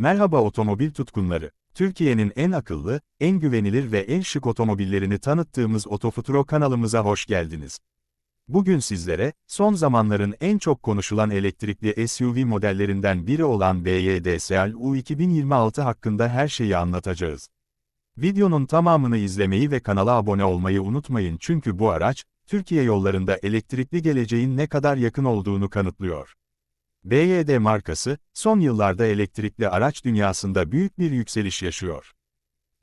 Merhaba otomobil tutkunları. Türkiye'nin en akıllı, en güvenilir ve en şık otomobillerini tanıttığımız Otofuturo kanalımıza hoş geldiniz. Bugün sizlere, son zamanların en çok konuşulan elektrikli SUV modellerinden biri olan BYD Seal U 2026 hakkında her şeyi anlatacağız. Videonun tamamını izlemeyi ve kanala abone olmayı unutmayın çünkü bu araç, Türkiye yollarında elektrikli geleceğin ne kadar yakın olduğunu kanıtlıyor. BYD markası, son yıllarda elektrikli araç dünyasında büyük bir yükseliş yaşıyor.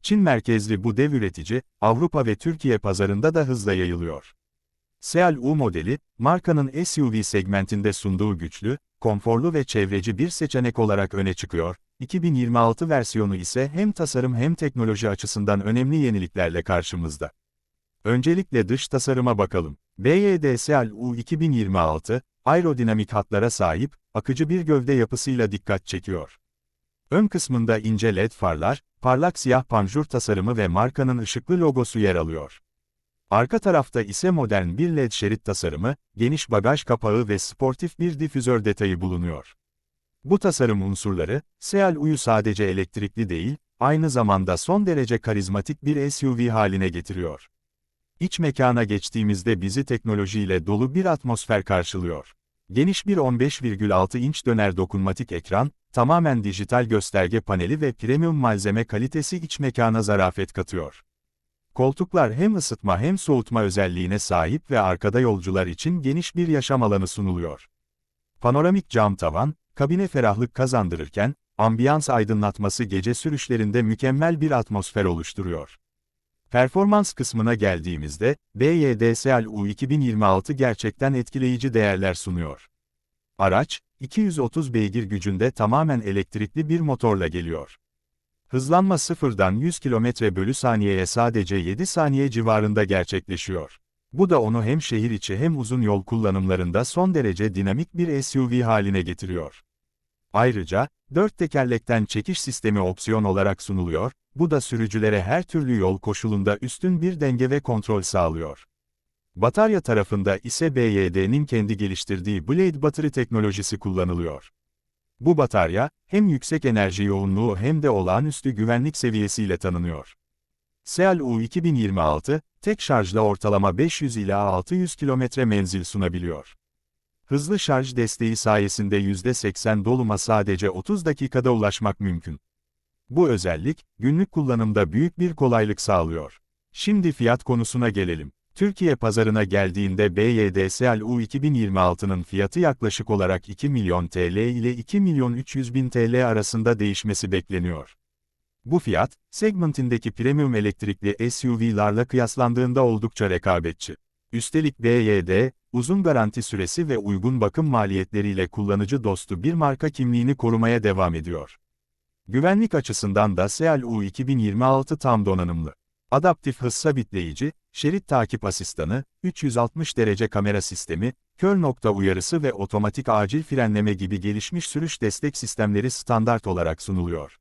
Çin merkezli bu dev üretici, Avrupa ve Türkiye pazarında da hızla yayılıyor. Seal U modeli, markanın SUV segmentinde sunduğu güçlü, konforlu ve çevreci bir seçenek olarak öne çıkıyor, 2026 versiyonu ise hem tasarım hem teknoloji açısından önemli yeniliklerle karşımızda. Öncelikle dış tasarıma bakalım. BYD Seal U 2026, aerodinamik hatlara sahip, akıcı bir gövde yapısıyla dikkat çekiyor. Ön kısmında ince led farlar, parlak siyah panjur tasarımı ve markanın ışıklı logosu yer alıyor. Arka tarafta ise modern bir led şerit tasarımı, geniş bagaj kapağı ve sportif bir difüzör detayı bulunuyor. Bu tasarım unsurları, Seal U'yu sadece elektrikli değil, aynı zamanda son derece karizmatik bir SUV haline getiriyor. İç mekana geçtiğimizde bizi teknolojiyle dolu bir atmosfer karşılıyor. Geniş bir 15,6 inç döner dokunmatik ekran, tamamen dijital gösterge paneli ve premium malzeme kalitesi iç mekana zarafet katıyor. Koltuklar hem ısıtma hem soğutma özelliğine sahip ve arkada yolcular için geniş bir yaşam alanı sunuluyor. Panoramik cam tavan, kabine ferahlık kazandırırken, ambiyans aydınlatması gece sürüşlerinde mükemmel bir atmosfer oluşturuyor. Performans kısmına geldiğimizde, BYD Seal U 2026 gerçekten etkileyici değerler sunuyor. Araç, 230 beygir gücünde tamamen elektrikli bir motorla geliyor. Hızlanma sıfırdan 100 km bölü saniyeye sadece 7 saniye civarında gerçekleşiyor. Bu da onu hem şehir içi hem uzun yol kullanımlarında son derece dinamik bir SUV haline getiriyor. Ayrıca, dört tekerlekten çekiş sistemi opsiyon olarak sunuluyor, bu da sürücülere her türlü yol koşulunda üstün bir denge ve kontrol sağlıyor. Batarya tarafında ise BYD'nin kendi geliştirdiği Blade Battery teknolojisi kullanılıyor. Bu batarya, hem yüksek enerji yoğunluğu hem de olağanüstü güvenlik seviyesiyle tanınıyor. Seal U 2026, tek şarjla ortalama 500 ila 600 kilometre menzil sunabiliyor. Hızlı şarj desteği sayesinde %80 doluma sadece 30 dakikada ulaşmak mümkün. Bu özellik, günlük kullanımda büyük bir kolaylık sağlıyor. Şimdi fiyat konusuna gelelim. Türkiye pazarına geldiğinde BYD Seal U 2026'nın fiyatı yaklaşık olarak 2 milyon TL ile 2 milyon 300 bin TL arasında değişmesi bekleniyor. Bu fiyat, segmentindeki premium elektrikli SUV'larla kıyaslandığında oldukça rekabetçi. Üstelik BYD, uzun garanti süresi ve uygun bakım maliyetleriyle kullanıcı dostu bir marka kimliğini korumaya devam ediyor. Güvenlik açısından da Seal U 2026 tam donanımlı. Adaptif hız sabitleyici, şerit takip asistanı, 360 derece kamera sistemi, kör nokta uyarısı ve otomatik acil frenleme gibi gelişmiş sürüş destek sistemleri standart olarak sunuluyor.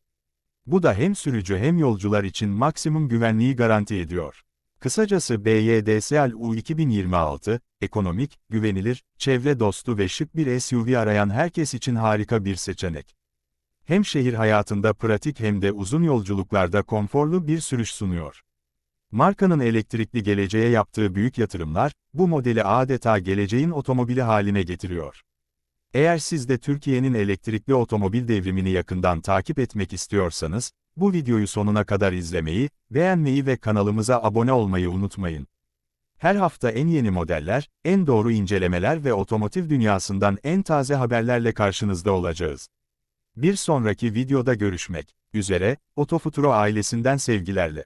Bu da hem sürücü hem yolcular için maksimum güvenliği garanti ediyor. Kısacası BYD Seal U 2026, ekonomik, güvenilir, çevre dostu ve şık bir SUV arayan herkes için harika bir seçenek. Hem şehir hayatında pratik hem de uzun yolculuklarda konforlu bir sürüş sunuyor. Markanın elektrikli geleceğe yaptığı büyük yatırımlar, bu modeli adeta geleceğin otomobili haline getiriyor. Eğer siz de Türkiye'nin elektrikli otomobil devrimini yakından takip etmek istiyorsanız, bu videoyu sonuna kadar izlemeyi, beğenmeyi ve kanalımıza abone olmayı unutmayın. Her hafta en yeni modeller, en doğru incelemeler ve otomotiv dünyasından en taze haberlerle karşınızda olacağız. Bir sonraki videoda görüşmek üzere, Otofuturo ailesinden sevgilerle.